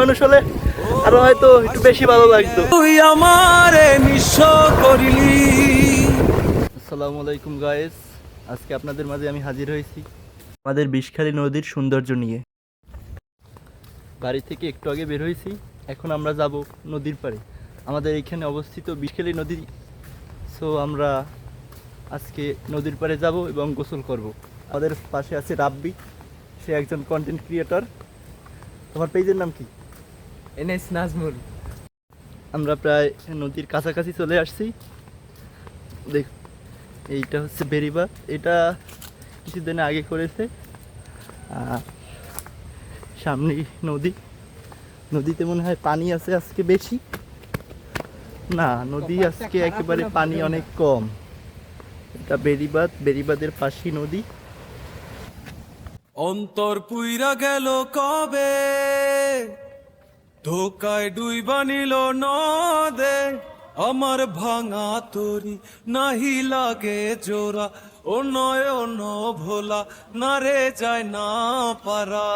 মানুষ হলে আরও হয়তো একটু বেশি ভালো লাগতো। তুই আমারে নিঃস্ব করিলি। আসসালামু আলাইকুম গায়েস আজকে আপনাদের মাঝে আমি হাজির হয়েছি আমাদের বিষখালী নদীর সৌন্দর্য নিয়ে। বাড়ি থেকে একটু আগে বের হয়েছি এখন আমরা যাব নদীর পাড়ে। আমাদের এখানে অবস্থিত বিষখালী নদী। সো আমরা আজকে নদীর পাড়ে যাব এবং গোসল করব। আমাদের পাশে আছে রাব্বি সে একজন কন্টেন্ট ক্রিয়েটর তোমার পেজের নাম কি? এনএস নাজমুল। আমরা প্রায় নদীর কাছাকাছি চলে আসছি। দেখ এইটা হচ্ছে বেরিবাদ এটা কিছুদিন আগে করেছে। আর সামনে নদী। নদীতে মনে হয় পানি আছে আজকে বেশি। না নদী আজকে একেবারে পানি অনেক কম। এটা বেরিবাদ বেরিবাদের পাশেই নদী। অন্তর পুইরা গেল কবে? ধোকায় ডুইবা নিল নদে আমার ভাঙা তরি নাহি লাগে জোরা ও নয়ন ভোলা না রে যায় না পারা।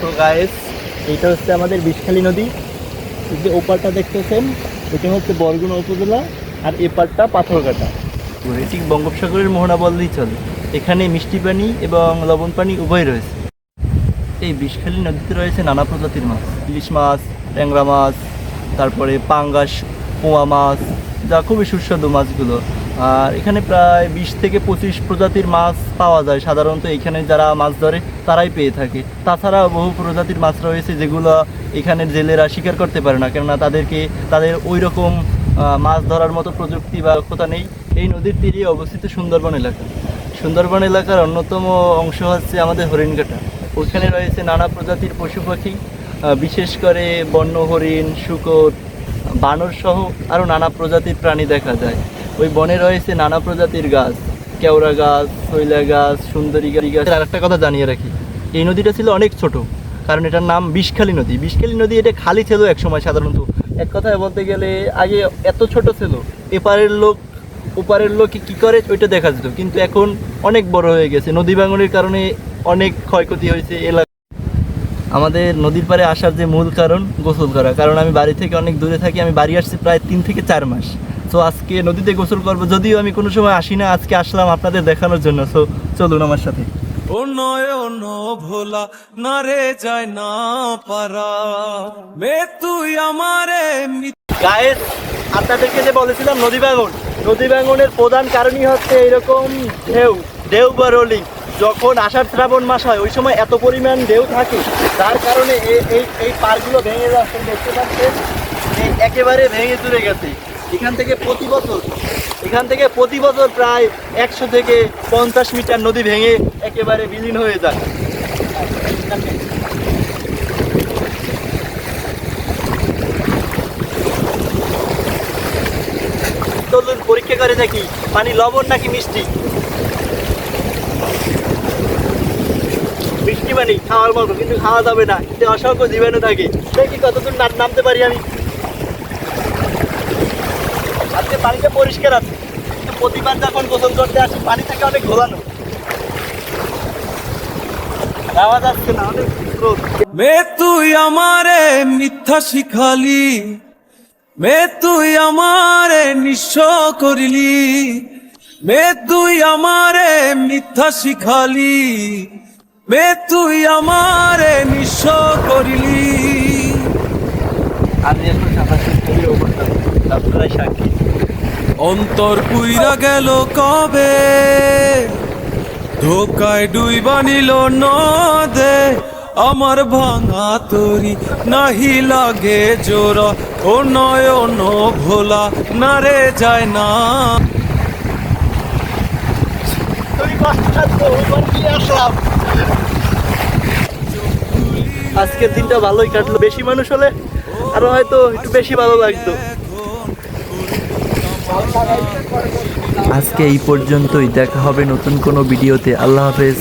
তো গায়েস এইটা হচ্ছে আমাদের বিষখালী নদী। এই যে ওপারটা দেখতেছেন এটা হচ্ছে বরগুনা উপজেলা আর এপারটা পাথরঘাটা। এটি বঙ্গোপসাগরের মোহনা বললেই চলে। এখানে মিষ্টি পানি এবং লবণ পানি উভয় রয়েছে। এই বিষখালী নদীতে রয়েছে নানা প্রজাতির মাছ। ইলিশ মাছ, ট্যাংরা মাছ, তারপরে পাঙ্গাস, পোয়া মাছ, যা খুবই সুস্বাদু মাছগুলো। আর এখানে প্রায় বিশ থেকে পঁচিশ প্রজাতির মাছ পাওয়া যায়। সাধারণত এখানে যারা মাছ ধরে, তারাই পেয়ে থাকে। তাছাড়া বহু প্রজাতির মাছ রয়েছে যেগুলো এখানে জেলেরা শিকার করতে পারে না, কেননা তাদেরকে, তাদের ওই রকম মাছ ধরার মতো প্রযুক্তি বা দক্ষতা নেই। এই নদীর তীরে অবস্থিত সুন্দরবন এলাকা। সুন্দরবন এলাকার অন্যতম অংশ হচ্ছে আমাদের হরিণঘাটা। ওইখানে রয়েছে নানা প্রজাতির পশু পাখি বিশেষ করে বন্য হরিণ শুকর বানর সহ আরও নানা প্রজাতির প্রাণী দেখা যায়। ওই বনে রয়েছে নানা প্রজাতির গাছ, কেওড়া গাছ, শৈলা গাছ, সুন্দরী গাছ। আর একটা কথা জানিয়ে রাখি, এই নদীটা ছিল অনেক ছোট, কারণ এটার নাম বিষখালী নদী। বিষখালী নদী এটা খালি ছিল এক সময় সাধারণত। এক কথায় বলতে গেলে আগে এত ছোট ছিল, এপারের লোক, ওপারের লোকে কি করে ওইটা দেখা যেত। কিন্তু এখন অনেক বড় হয়ে গেছে। নদী ভাঙনের কারণে অনেক ক্ষয়ক্ষতি হয়েছে এলাকা। আমাদের নদীর পাড়ে আসার যে মূল কারণ গোসল করা। কারণ আমি বাড়ি থেকে অনেক দূরে থাকি আমি বাড়ি আসছি প্রায় তিন থেকে চার মাস। সো আজকে নদীতে গোসল করব যদিও আমি কোনো সময় আসি না আজকে আসলাম আপনাদের দেখানোর জন্য। সো চলুন আমার সাথে। ও নয়ন ভোলা না রে যায় না পারা। মে তুই আমারে আপনাদেরকে যে বলেছিলাম নদী ভাঙন নদী ভাঙনের প্রধান কারণই হচ্ছে এরকম ঢেউ ঢেউ বা রোলিং যখন আষাঢ় শ্রাবণ মাস হয়, ওই সময় এত পরিমাণ ঢেউ থাকে যার কারণে এই এই পারগুলো ভেঙে যাচ্ছে দেখতে পাচ্ছেন একেবারে ভেঙে চুরে গেছে। এখান থেকে প্রতি বছর, এখান থেকে প্রতি বছর প্রায় একশো থেকে পঞ্চাশ মিটার নদী ভেঙে একেবারে বিলীন হয়ে যায়। চলুন পরীক্ষা করে দেখি পানি লবণ নাকি মিষ্টি? পানি খাওয়ার মতো কিন্তু খাওয়া যাবে না। এতে অসংখ্য জীবাণু থাকে। দেখি কতদূর না- নামতে পারি আমি। আজকে পানিটা পরিষ্কার আছে। কিন্তু প্রতিবার যখন গোসল করতে আসি পানি থেকে অনেক ঘোলানো যাওয়া যাচ্ছে না, অনেক মে তুই আমারে মিথ্যা শিখালি। মে তুই আমারে নিঃস্ব করিলি। মে তুই আমারে মিথ্যা শিখালি। মে তুই আমারে নিঃস্ব করিলি। আমি এখন সাক্ষী। অন্তর পুইরা গেল কবে? ধোকায় ডুইবা নিল নদে। আমার ভাঙা তরি নাহি লাগে জোরা ও নয়ন ভোলা না রে যায় না। আজকের দিনটা ভালোই কাটলো। বেশি মানুষ হলে আরও হয়তো একটু বেশি ভালো লাগতো। আজকে এই পর্যন্তই। দেখা হবে নতুন কোনো ভিডিওতে। আল্লাহ হাফেজ।